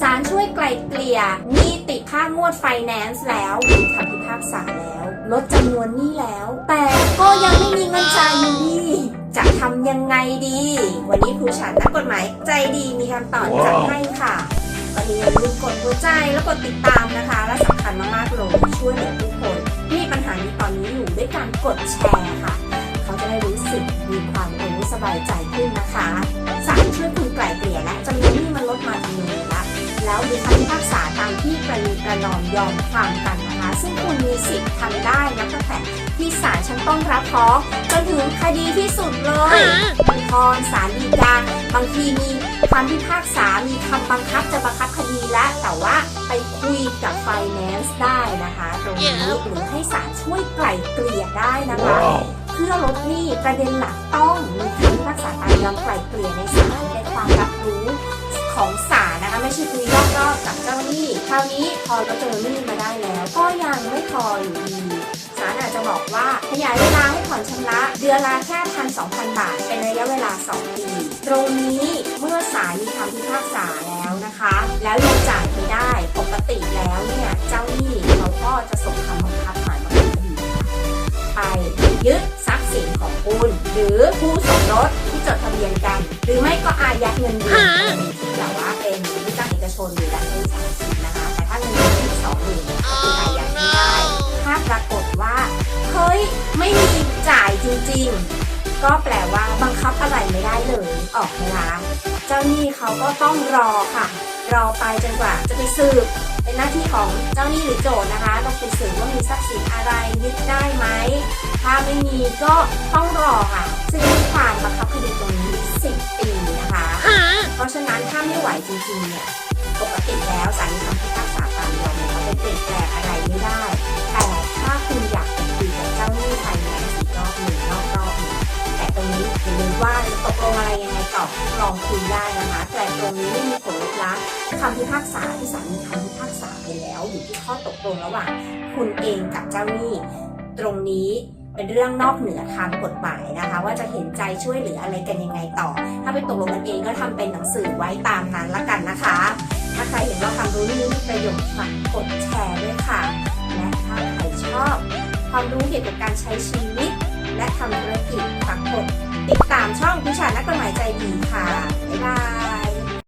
ศาลช่วยไกลเกลี่ยหนี้ติดค่างวดไฟแนนซ์แล้วมีคำพิพากษาแล้ว ลดจำนวนหนี้แล้ว แต่ก็ยังไม่มีเงินจ่ายอยู่ดีจะทำยังไงดี วันนี้ครูฉันนักกฎหมายใจดีมีคำตอบจัดให้ค่ะวันนี้อย่าลืมกดหัวใจแล้วกดติดตามนะคะ และสำคัญมากๆเลยช่วยเหลือทุกคนที่มีปัญหานี้ตอนนี้อยู่ด้วยการกดแชร์ค่ะ เขาจะได้รู้สึกมีความรู้สบายใจขึ้นนะคะศาลช่วยคุณไกล่เกลี่ยและจำนวนนี้มันลดมาจำนวน แล้วมีคำพิพากษาตามที่ประนีประนอมยอมความกันนะคะ ซึ่งคุณมีสิทธิ์ทำได้นะตั้งแต่ที่ศาลชั้นต้นรับฟ้องจนถึงคดีที่สุดเลยอุทธรณ์ศาลฎีกาบางทีมีคำพิพากษา มีคำบังคับจะบังคับคดีและแต่ว่าไปคุยกับไฟแนนซ์ได้นะคะ ตรงนี้หรือให้ศาลช่วยไกล่เกลี่ยได้นะคะ เพื่อลดหนี้ประเด็นหลักต้องมีคำพิพากษาตามยอมไกล่เกลี่ยในศาลในความรับรู้ของศาลนะคะ ไม่ใช่คุยรอบๆกับเจ้าหนี้คราวนี้พอเราเจอหนี้มาได้แล้ว ก็ยังไม่พออยู่ดีศาลอาจจะบอกว่าขยายเวลาให้ผ่อนชำระเดือนละแค่พันสองพันบาท เป็นระยะเวลา 2 ปี ตรงนี้เมื่อศาลมีคำพิพากษาแล้วนะคะ แล้วยังจ่ายไม่ได้ปกติแล้วเนี่ยเจ้าหนี้เขาก็จะส่งคำบังคับหมายบังคับคดีค่ะไปยึดทรัพย์สินของคุณ หรือผู้สมรสที่จดทะเบียนกัน หรือไม่ก็อายัดเงินเดือน จริงๆก็แปลว่าบังคับอะไรไม่ได้เลยออกนะคะเจ้าหนี้เขาก็ต้องรอค่ะ รอไปจนกว่าจะไปสืบ เป็นหน้าที่ของเจ้าหนี้หรือโจทย์นะคะต้องไปสืบว่ามีทรัพย์สินอะไรยึดได้ไหมถ้าไม่มีก็ต้องรอค่ะ ซึ่งความบังคับคดีตรงนี้ 10 ปีนะคะ เพราะฉะนั้นถ้าไม่ไหวจริงๆเนี่ย ปกติแล้วศาลมีคำพิพากษาตามยอมเนี่ยเขาไปเปลี่ยนแปล ตรงนี้อย่าลืมว่าตกลงอะไรยังไงต่อลองคุยได้นะคะ แต่ตรงนี้ไม่มีผลลบล้างคำพิพากษาที่ศาลมีคำพิพากษาไปแล้ว อยู่ที่ข้อตกลงระหว่างคุณเองกับเจ้าหนี้ ตรงนี้เป็นเรื่องนอกเหนือทางกฎหมายนะคะ ว่าจะเห็นใจช่วยเหลืออะไรกันยังไงต่อ ถ้าไปตกลงกันเองก็ทำเป็นหนังสือไว้ตามนั้นละกันนะคะ ถ้าใครเห็นว่าความรู้นี้มีประโยชน์ฝากกดแชร์ด้วยค่ะ และถ้าใครชอบ ความรู้เกี่ยวกับการใช้ชีวิต และทำธุรกิจฝาก